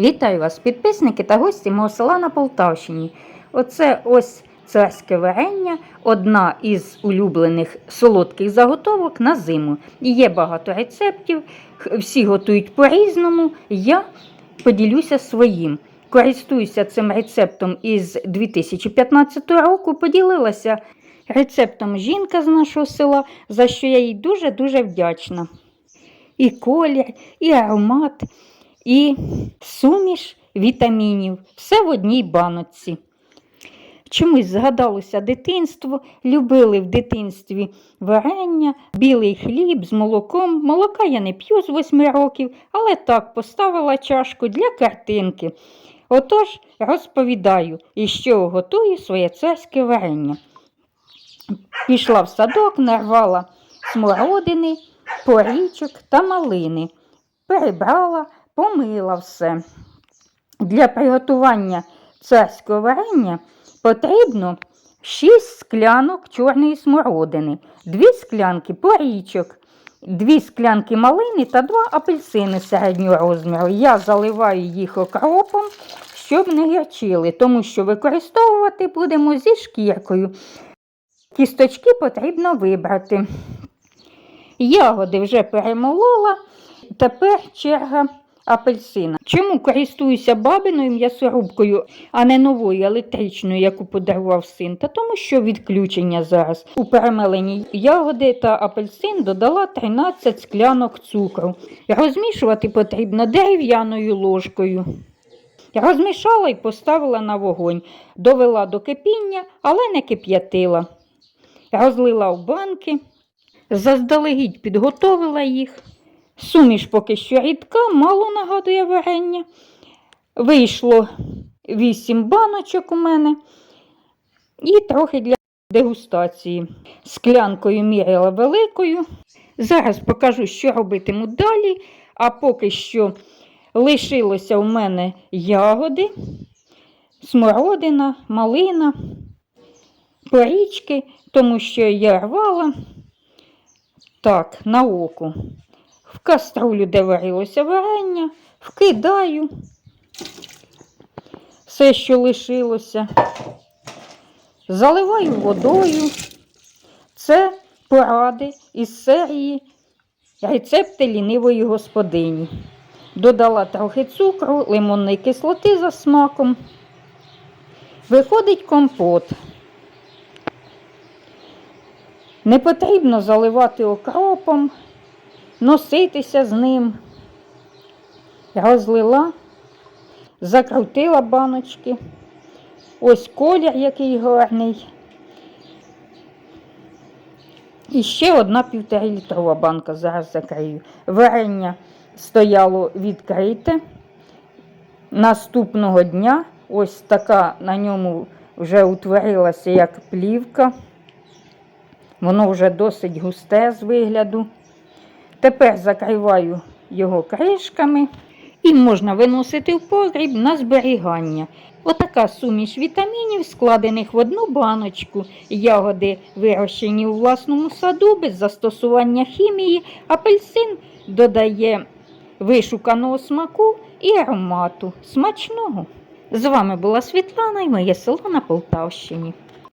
Вітаю вас, підписники та гості мого села на Полтавщині. Оце ось царське варення, одна із улюблених солодких заготовок на зиму. Є багато рецептів, всі готують по-різному. Я поділюся своїм. Користуюся цим рецептом із 2015 року. Поділилася рецептом жінка з нашого села, за що я їй дуже-дуже вдячна. І колір, і аромат, і суміш вітамінів. Все в одній баночці. Чомусь згадалося дитинство, любили в дитинстві варення, білий хліб з молоком. Молока я не п'ю з восьми років, але так поставила чашку для картинки. Отож, розповідаю, із чого готую своє царське варення. Пішла в садок, нарвала смородини, порічок та малини. Перебрала, помила все. Для приготування царського варення потрібно 6 склянок чорної смородини, 2 склянки порічок, 2 склянки малини та 2 апельсини середнього розміру. Я заливаю їх окропом, щоб не гірчили, тому що використовувати будемо зі шкіркою. Кісточки потрібно вибрати. Ягоди вже перемолола, тепер черга апельсина. Чому користуюся бабиною м'ясорубкою, а не новою електричною, яку подарував син? Та тому що відключення зараз. У перемелені ягоди та апельсин додала 13 склянок цукру. Розмішувати потрібно дерев'яною ложкою. Розмішала і поставила на вогонь, довела до кипіння, але не кип'ятила. Розлила в банки, заздалегідь підготовила їх. Суміш поки що рідка, мало нагадує варення. Вийшло 8 баночок у мене і трохи для дегустації. Склянкою міряла великою. Зараз покажу, що робитиму далі, а поки що лишилося у мене ягоди, смородина, малина, порічки, тому що я рвала так, на око. В каструлю, де варилося варення, вкидаю все, що лишилося, заливаю водою. Це поради із серії рецепти лінивої господині. Додала трохи цукру, лимонної кислоти за смаком. Виходить компот. Не потрібно заливати окропом, носитися з ним. Розлила, закрутила баночки. Ось колір який гарний. І ще одна півторалітрова банка, зараз закрию. Варення стояло відкрите. Наступного дня ось така на ньому вже утворилася як плівка. Воно вже досить густе з вигляду. Тепер закриваю його кришками і можна виносити в погріб на зберігання. Отака суміш вітамінів, складених в одну баночку. Ягоди вирощені у власному саду без застосування хімії. Апельсин додає вишуканого смаку і аромату. Смачного! З вами була Світлана і моє село на Полтавщині.